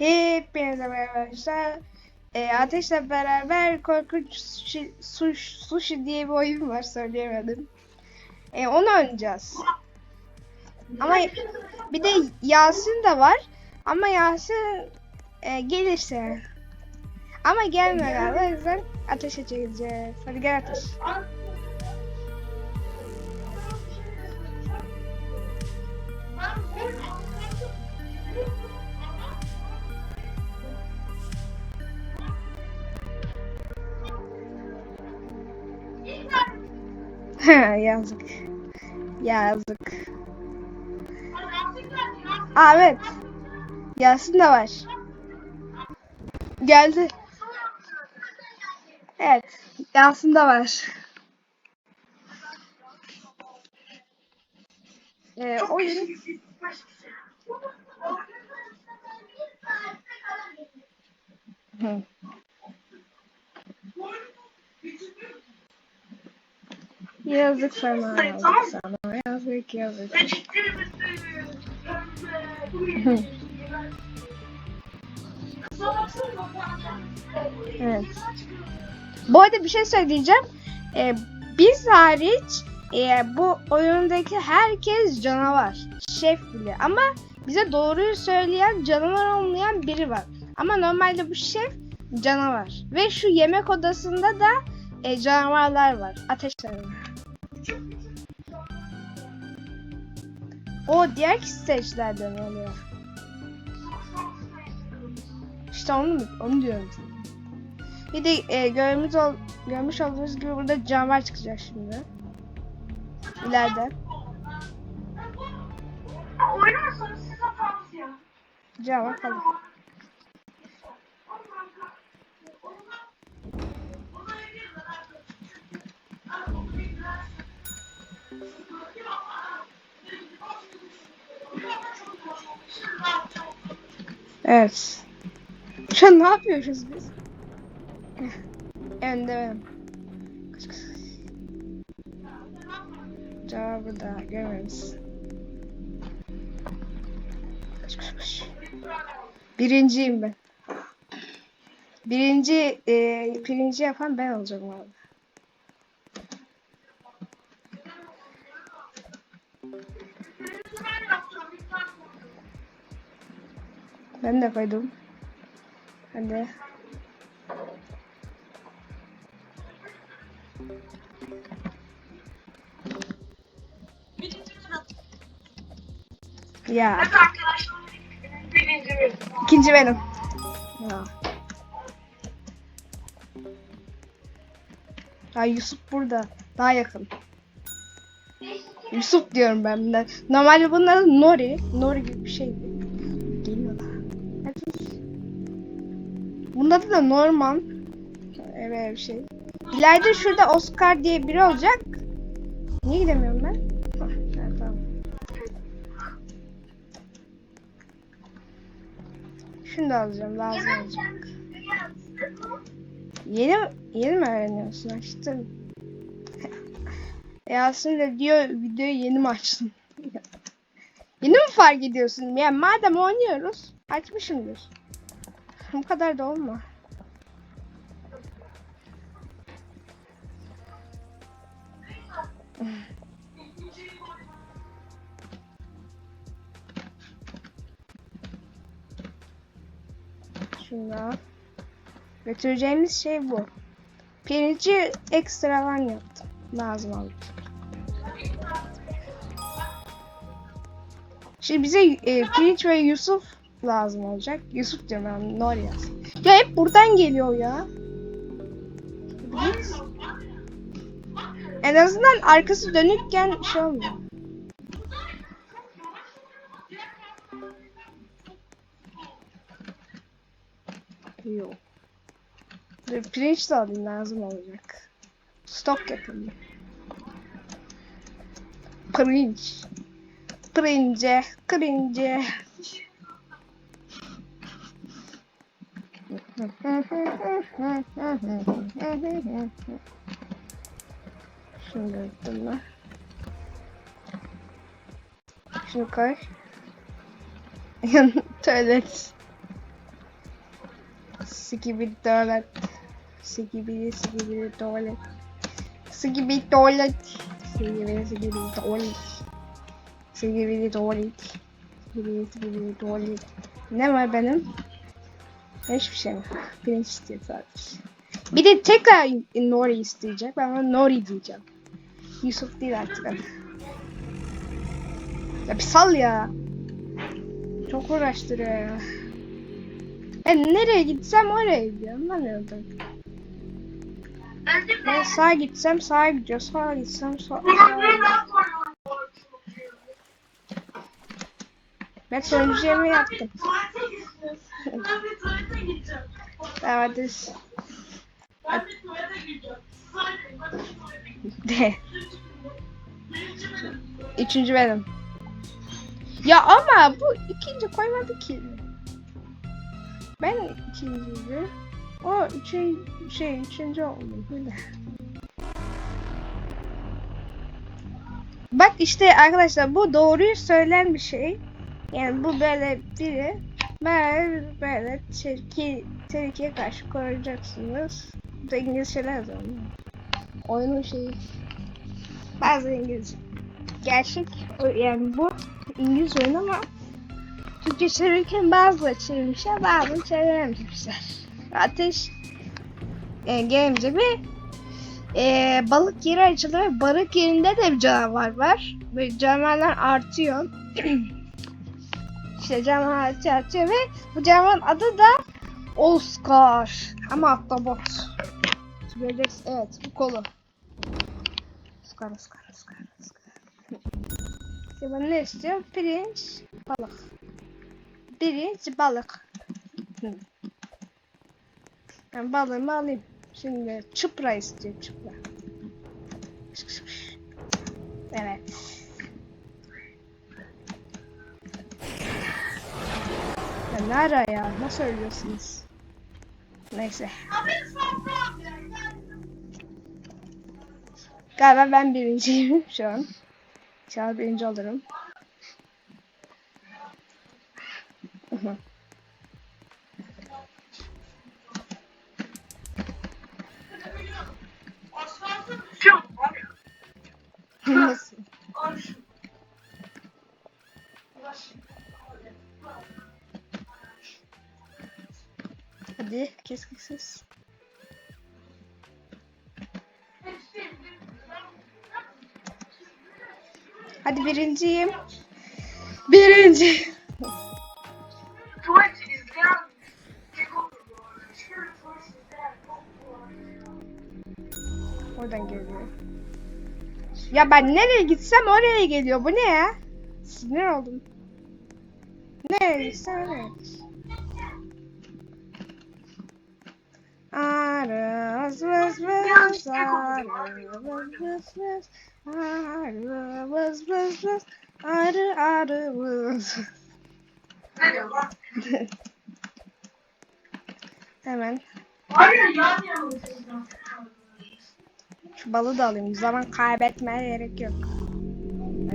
Hepinize merhaba arkadaşlar. E, Ateşle beraber korkunç sushi, sushi, diye bir oyun var söyleyemedim. E, onu oynayacağız. Ama bir de Yasin de var. Ama Yasin e, gelirse. Ama gelmiyor galiba. O yüzden ateşe çekeceğiz. Hadi gel ateş. Yazık. Yazık. Aa, evet. Yasin de var. Geldi. Evet. Yasin de var. Ee, oyun Hı. Yazık sana, yazık sana, yazık yazık. Evet. Bu arada bir şey söyleyeceğim. Ee, biz hariç e, bu oyundaki herkes canavar. Şef bile. Ama bize doğruyu söyleyen canavar olmayan biri var. Ama normalde bu şef canavar. Ve şu yemek odasında da e, canavarlar var. Ateş canavarı. O diğer stage'lerde ne oluyor? İşte onu onu diyorum. Bir de e, görmüş, ol, görmüş olduğunuz gibi burada canavar çıkacak şimdi. İleride. Canavar kalır. Evet. Şu an ne yapıyoruz biz? Önde ben. Kaç kaç kaç. Cevap burada. Görmemiz. Kaç kaç kaç. Birinciyim ben. Birinci, e, birinci yapan ben olacağım abi. Ben de koydum. Hadi. Ya. Evet bölüm. ikinci benim. Ya. Ya Yusuf burada. Daha yakın. Yusuf diyorum ben. Normalde bunun adı Nori. Nori gibi bir şey. Bunun adı da Norman. Evet bir şey. İleride şurada Oscar diye biri olacak. Niye gidemiyorum ben? Hah, evet, tamam. Şunu da alacağım. Lazım olacak. Yeni yeni mi öğreniyorsun açtın? Yasin de diyor videoyu yeni mi açtın? yeni mi fark ediyorsun? Ya madem oynuyoruz açmışımdır. Bu kadar da olma. Şuna. Götüreceğimiz şey bu. Pirinci ekstradan yaptım. Lazım oldu. Şimdi bize e, pirinç ve Yusuf lazım olacak. Yusuf diyorum ben Nori yaz. Ya hep buradan geliyor ya. Git. En azından arkası dönükken şey olmuyor. Yok. Dur, pirinç de alayım lazım olacak. Stok yapayım. Pirinç. Pirince, kırınce. Döktüm ben. Şunu koy. Tuvalet. Skibidi tuvalet. Skibidi skibidi tuvalet. Skibidi tuvalet. Skibidi skibidi tuvalet. Skibidi tuvalet. Skibidi skibidi tuvalet. Ne var benim? Hiçbir şey mi? Pirinç istiyor sadece. Bir de tekrar Nori isteyecek. Ben ona Nori diyeceğim. Yusuf değil artık adı. Ya bir sal ya. Çok uğraştırıyor ya. Ben nereye gitsem oraya gidiyorum. Ben? Bence Ben ben sağa gitsem sağa gidiyor. Sağa gitsem sağa. Bunu sağa. bir daha koyalım. Ben sonuncu yemeği yaptım. Ben bir tuvalete gideceğim. Siz oynayın. Ben bir tuvalete gideceğim. De. Üçüncü benim. Ya ama bu ikinci koymadı ki. Ben ikinciydi. O üçün, şey üçüncü oldum. Böyle. Bak işte arkadaşlar bu doğruyu söyleyen bir şey. Yani bu böyle biri böyle böyle tilki, tilkiye karşı koruyacaksınız. Bu da İngilizce lazım. Oyunun şeyi. Bazı İngilizce gerçek yani bu İngiliz oyunu ama Türkçe çevirirken bazıları çevirmişler bazıları çevirememişler. Ateş e, gelince bir e, balık yeri açıldı ve balık yerinde de bir canavar var. Ve canavarlar artıyor. işte canavar artıyor ve bu canavarın adı da Oscar. Ama ahtapot. Göreceksin. Evet bu kolu. Oscar, Oscar, Oscar, Oscar. İşte ben ne istiyorum? Pirinç, balık. Pirinç, balık. Ben balığımı alayım. Şimdi çupra istiyorum, çupra. Evet. Ya ne ara ya? Nasıl ölüyorsunuz? Neyse. Galiba ben birinciyim şu an. İnşallah birinci olurum. Tuvalet izleyen çok var. Oradan geliyor. Ya ben nereye gitsem oraya geliyor. Bu ne ya? Sinir oldum. Nereye gitsem oraya. Vız vız vız arı vız vız arı vız vız vız arı arı vız? Hemen şu balı da alayım. Zaman kaybetmeye gerek yok.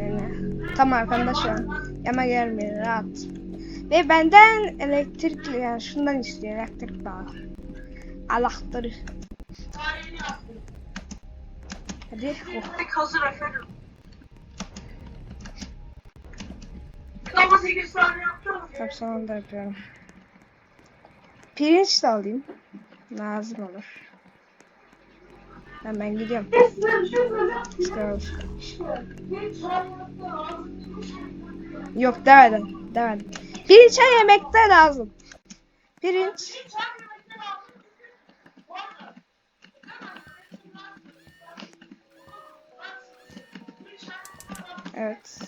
Öyle. Tam arkamda şu an. Yama gelmiyor rahat. Ve benden elektrikli yani şundan istiyor elektrik bağı. Anahtarı. Hadi. Oh. Hazır efendim. Kitaba 8 saniye yapacağız ya. Tam sonunda yapıyorum. Pirinç de alayım. Lazım olur. Gidiyorum. Bir çay yaptı ağzını Yok demedim. Demedim. Pirinç her yemekte lazım. Pirinç. Evet.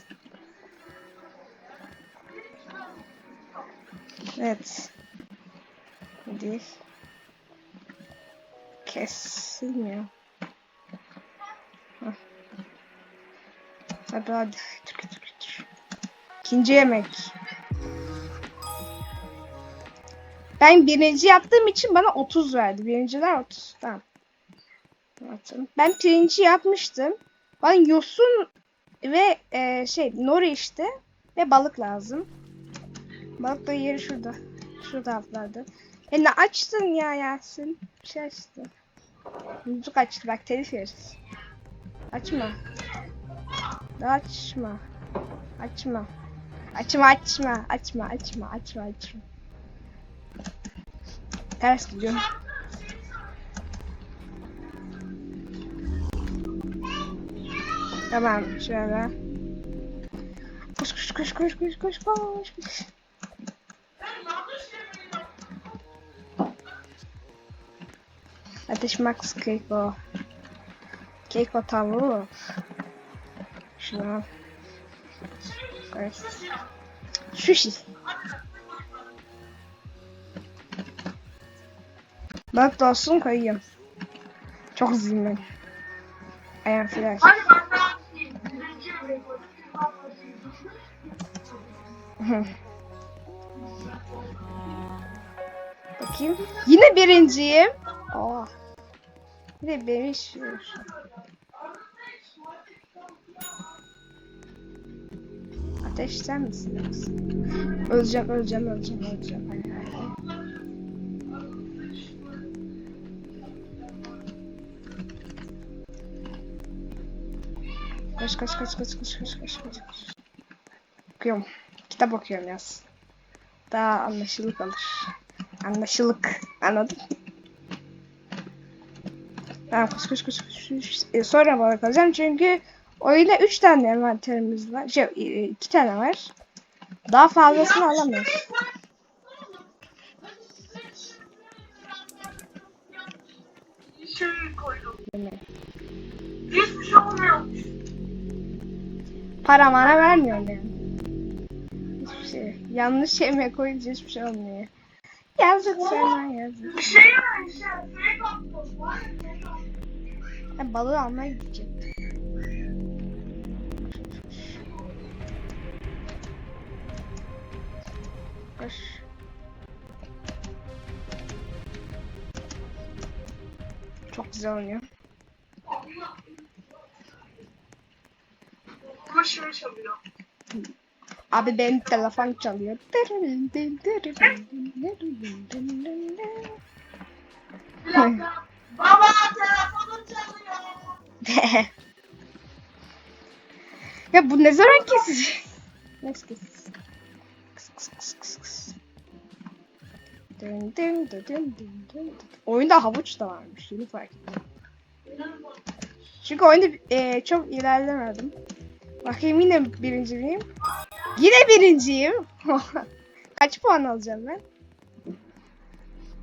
Evet. Hadi. Kesilmiyor. Hah. Hadi hadi. Tür, tür, tür. İkinci yemek. Ben birinci yaptığım için bana 30 verdi. Birinciler 30. Tamam. Ben pirinci yapmıştım. Bana yosun ve e, şey nori işte ve balık lazım. Balık da yeri şurada. Şurada haflarda. E ne açtın ya Yasin? Bir şey açtı. Müzik açtı bak telif yeriz. Açma. Açma. Açma. Açma açma. Açma açma açma açma. Ters gidiyorum. Tamam şöyle. Koş koş koş koş koş koş koş koş. Ateş Max Keiko. Keiko tavuğu. Şuna. Koy. Sushi. Bak dostum koyuyorum. Çok. I am flash. Bakayım. Yine birinciyim. Aa. Bir de benim işim. Ateşten misiniz? Öleceğim, öleceğim, öleceğim, öleceğim. Hayır, hayır. Kaç, kaç, kaç, kaç, kaç, kaç, kaç, kaç. Bakıyorum. Kitap okuyorum yaz. Daha anlaşılık olur. Anlaşılık. Anladın koş koş koş koş. koş. E, sonra balık alacağım çünkü oyunda 3 tane envanterimiz var. Şey 2 tane var. Daha fazlasını alamıyoruz. Para bana vermiyor yani. Şey. Yanlış şeyime koyunca hiçbir şey olmuyor. Yazık sana yazık. Bir şey. Var atmış. Ben balığı almaya gideceğim. Koş. Çok güzel oynuyor. Başımı çalıyor. Abi benim telefon çalıyor. Baba telefonum çalıyor. ya bu ne zaman kesecek? Neyse kes. Kıs kıs kıs kıs kıs. Dın dın dın dın dın dın. Oyunda havuç da varmış. Yeni fark ettim. Çünkü oyunda e, çok ilerlemedim. Bakayım yine birinci miyim? Yine birinciyim. Kaç puan alacağım ben?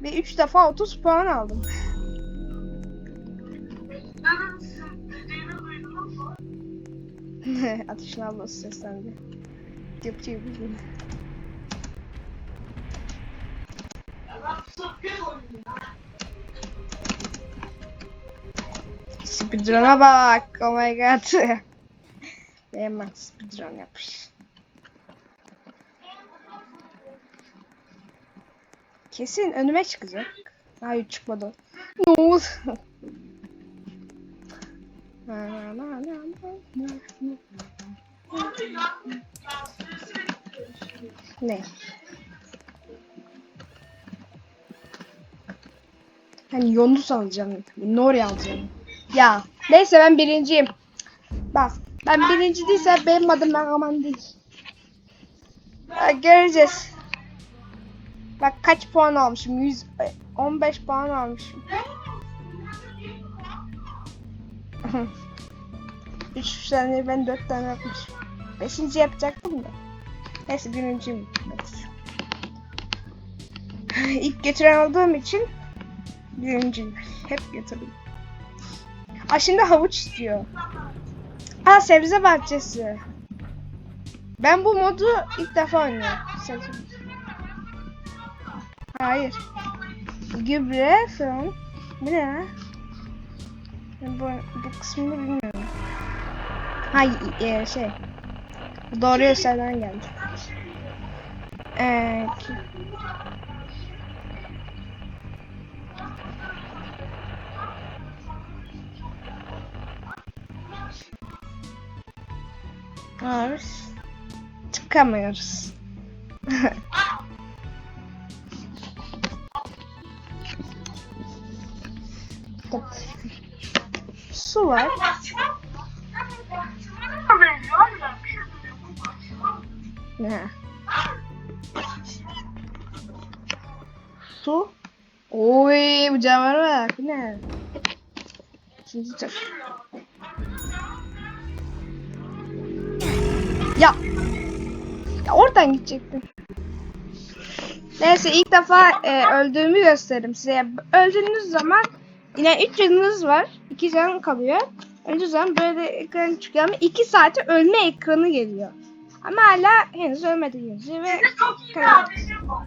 Ve 3 defa 30 puan aldım. Ateşin ablası seslendi. Sıfır oynuyorum. Speedrun'a bak. Oh my god. Beğenmez speedrun yapmış. Kesin önüme çıkacak. Hayır çıkmadı. Ne oldu? Ne? Hani Yonus alacağım. Nori alacağım. Ya neyse ben birinciyim. Bak ben birinci değilse benim adım Megaman değil. Ha, göreceğiz. Bak kaç puan almışım? 115 puan almışım. 3 tane ben 4 tane yapmışım. Beşinci yapacaktım da. Neyse birinciyim. İlk getiren olduğum için birinciyim. Hep getirdim. Aa şimdi havuç istiyor. Aa sebze bahçesi. Ben bu modu ilk defa oynuyorum. Sebze. Hayır. Gübre falan. Bu ne Bu, bu kısmını bilmiyorum. Ha e, şey. Doğru yerlerden geldi. Ee. Çıkamıyoruz. Bahçıvan. Ne? Su. Oy bu canavar bak. Ne? Şimdi çok. Ya. Ya oradan gidecektim. Neyse ilk defa e, öldüğümü gösteririm size. Öldüğünüz zaman yine 3 canınız var. 2 canın kalıyor. Öldüğünüz zaman böyle de ekran çıkıyor ama 2 saate ölme ekranı geliyor. Ama hala henüz ölmediğinizi ve Sizde çok iyi bir adesim var.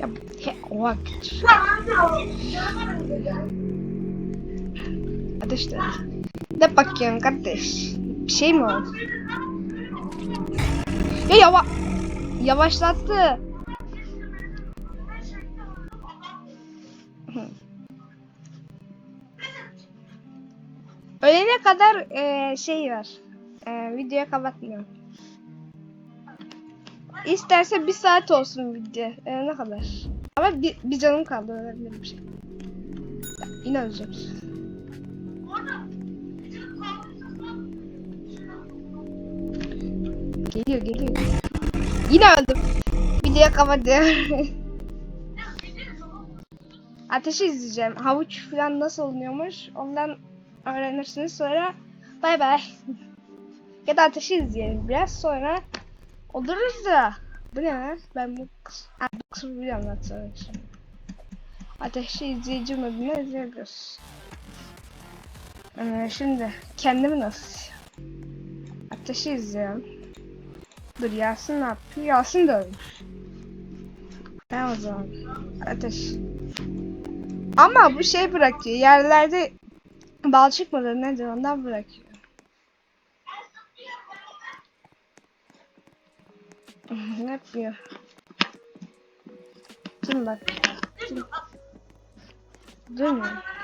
Ya oha küçük. Ben de bakıyorsun kardeş? Bir şey mi oldu? Ya yava yavaşlattı. Ölene kadar e, şey var. E, videoyu kapatmıyorum. İsterse bir saat olsun video. Ölene kadar. Ama bir, bir canım kaldı ölebilir bir şey. Yine öleceğim. Geliyor geliyor. Yine öldüm. Video kapatıyorum. Ateşi izleyeceğim. Havuç falan nasıl olunuyormuş. Ondan öğrenirsiniz sonra. Bay bay. ya da ateşi izleyelim biraz sonra. Oluruz da. Bu ne? Ben bu. Ha, bu kısmı biliyorum zaten. Ateşi izleyici modunu izliyoruz. Ee, şimdi kendimi nasıl? Ateşi izliyorum. Dur Yasin ne yapıyor? Yasin de ölmüş. Ben o zaman. Ateş. Ama bu şey bırakıyor. Yerlerde bal çıkmadı nedir ondan bırakıyor. ne yapıyor? Kim bak? Kim? Dönüyor. Yasin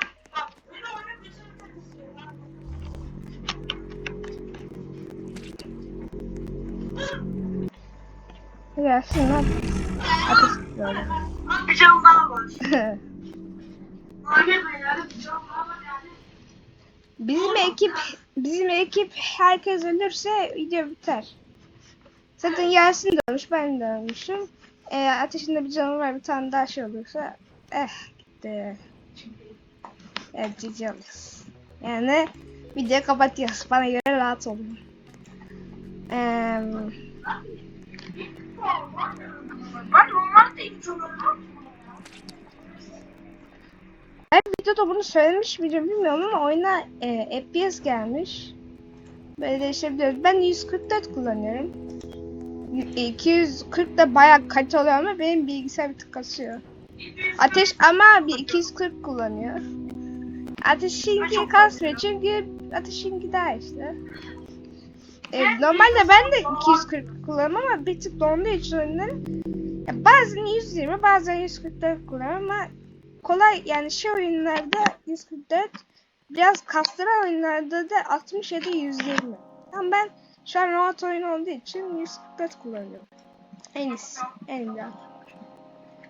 ne yapıyor? Ateş böyle. Bir canım daha var. Bizim ekip bizim ekip herkes ölürse video biter. Zaten Yasin de ölmüş, ben de ölmüşüm. Ee, ateşinde bir canım var, bir tane daha şey olursa eh gitti. Evet cici alırız. Yani videoyu kapatıyoruz. Bana göre rahat olun. Eee Ben normalde ilk canım Ben videoda bunu söylemiş miydim bilmiyorum ama oyuna e, FPS gelmiş. Böyle değişebiliyoruz. Ben 144 kullanıyorum. Y- 240 da bayağı kaliteli oluyor ama benim bilgisayar bir tık kasıyor. Ateş ama bir 240 kullanıyor. Ateşinki kasmıyor çünkü ateşinki daha işte. E, normalde ben de 240 kullanıyorum ama bir tık donduğu için oyunların ya bazen 120 bazen 144 kullanıyorum ama kolay yani şey oyunlarda 144 biraz kastıran oyunlarda da 67 120. Ama ben şu an rahat oyun olduğu için 144 kullanıyorum. En iyisi. En iyi.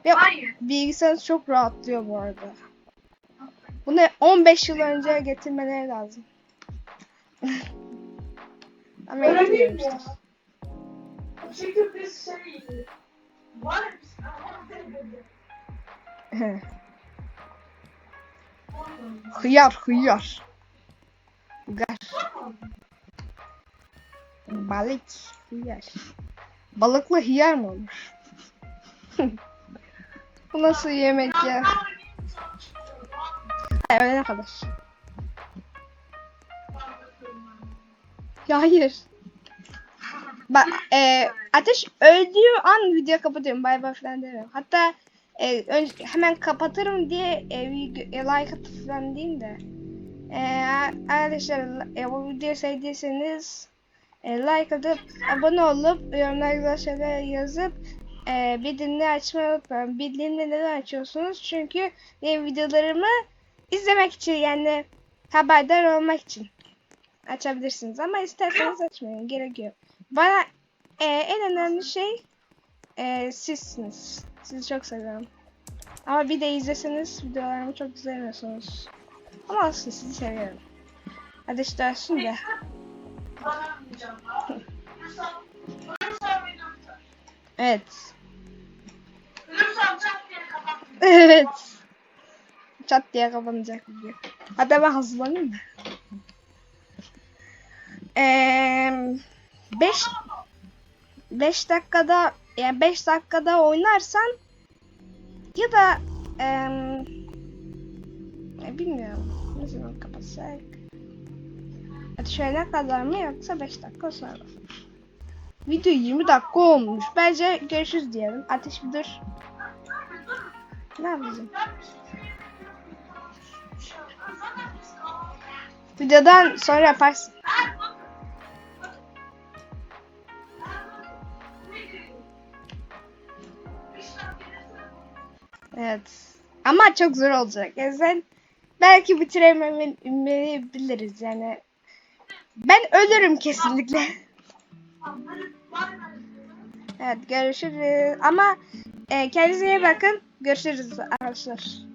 Ve Hayır. bilgisayarınız çok rahatlıyor bu arada. Bunu 15 yıl önce getirmeleri lazım. Ama Öyle değil mi ya? Çünkü biz şey... Hıyar hıyar. Hıyar. Balık hıyar. Balıklı hıyar mı olmuş? Bu nasıl yemek ya? Öyle kadar. Ya hayır. Bak e, ateş öldüğü an video kapatıyorum. Bay bay falan demiyorum. Hatta e, önce, hemen kapatırım diye e, video, e, like atıp falan diyeyim de. E, arkadaşlar e, bu videoyu sevdiyseniz e, like atıp abone olup yorumlarda şeyler yazıp e, bildirimleri açmayı unutmayın. Bildirimleri neden açıyorsunuz? Çünkü benim videolarımı izlemek için yani haberdar olmak için açabilirsiniz ama isterseniz açmayın gerek yok. Bana e, en önemli şey e, sizsiniz. Sizi çok seviyorum. Ama bir de izleseniz videolarımı çok izlemiyorsunuz. Ama aslında sizi seviyorum. Hadi işte öpter. Evet. Evet. Çat diye kapanacak video. Hatta ben hazırlanayım mı? Eee 5 5 dakikada yani 5 dakikada oynarsan ya da e, bilmiyorum. Ne zaman kapatsak? Şöyle kadar mı yoksa 5 dakika sonra. Video 20 dakika olmuş. Bence görüşürüz diyelim. Ateş bir dur. Ne yapacağım? Videodan sonra yaparsın. Evet. Ama çok zor olacak. Yani sen belki bitiremeyebiliriz yani. Ben ölürüm kesinlikle. Evet görüşürüz. Ama e, kendinize iyi bakın. Görüşürüz arkadaşlar.